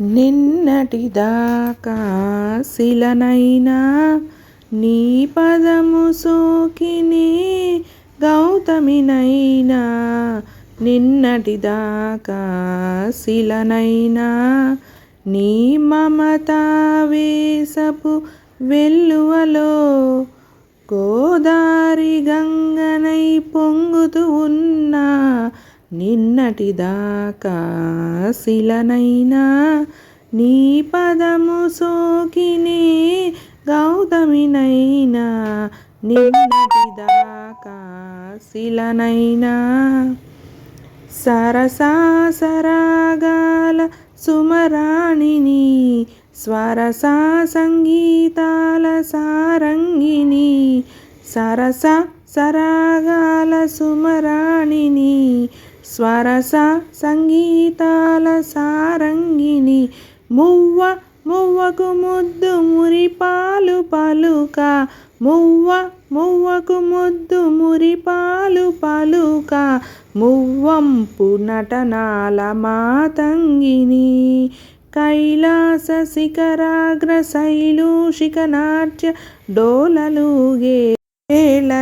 నిన్నటిదాకా శిలనైనా నీ పదము సోకిని గౌతమినైనా. నిన్నటిదాకా శిలనైనా నీ మమతావేశపు వెల్లువలో గోదారి గంగనై పొంగుతూ ఉన్న నిన్నటిదాకా శిలనైనా నీ పదము సోకినే గౌతమినైనా నిన్నటిదాకా శిలనైనా. సరసాసరాగాల సుమరాణిని స్వరసా సంగీతాల సారంగిని సరస సరాగాల సుమరాణిని స్వరస సంగీతాల సారంగిని మువ్వ మువ్వకు ముద్దు మురిపాలు పలుక. మువ్వ మువ్వకు ముద్దు మురిపాలు పలుక. మువ్వంపు నటనాల మాతంగిని కైలాస శిఖరాగ్ర శైలూషిక నాట్య డోలలుగే వేల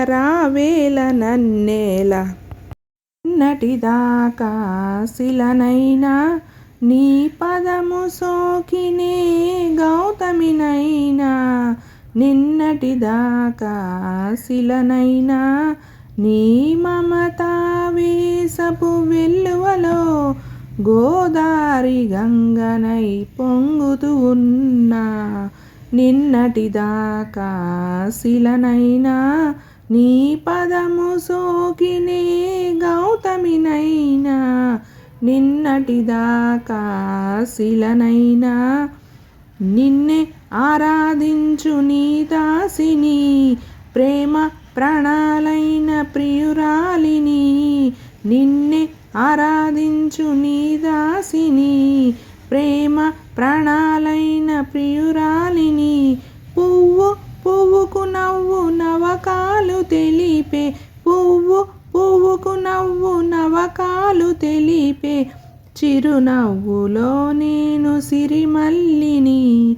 వేల నన్నేల. నిన్నటిదాకా శిలనైనా నీ పదము సోకినే గౌతమినైనా. నిన్నటిదాకా శిలనైనా నీ మమతావేశపు వెల్లువలో గోదారి గంగనై పొంగుతూ ఉన్నా. నిన్నటిదాకా శిలనైనా నీ పదము సోకినే నిజమినైనా నిన్నటిదాకా శిలనైనా. నిన్నే ఆరాధించు నీ దాసిని ప్రేమ ప్రాణాలైన ప్రియురాలిని. నిన్నే ఆరాధించు నీ దాసిని ప్రేమ ప్రాణాలైన ప్రియురాలిని. పువ్వు పువ్వుకు నవ్వు నవకాలు తెలిపే పువ్వు పువ్వుకు నవ్వు నవకాలు తెలిపే చిరునవ్వులో నేను సిరిమల్లిని.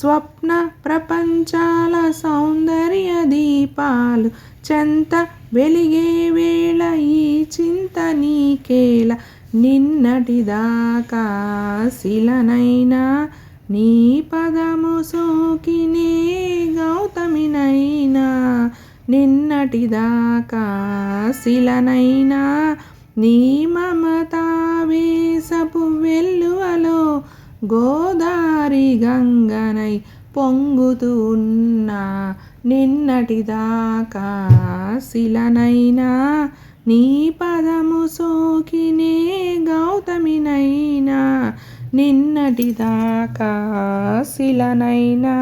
స్వప్న ప్రపంచాల సౌందర్య దీపాలు చెంత వెలిగే వేళ ఈ చింత నీకేల నిన్నటిదాకా శిలనైనా నీ పదము సోకినే గౌతమినైనా. నిన్నటిదాకా శిలనైనా నీ మమతావేశపు వెల్లువలో గోదారి గంగనై పొంగుతూ ఉన్నా. నిన్నటిదాకా శిలనైనా నీ పదము సోకినే గౌతమినైనా. నిన్నటిదాకా శిలనైనా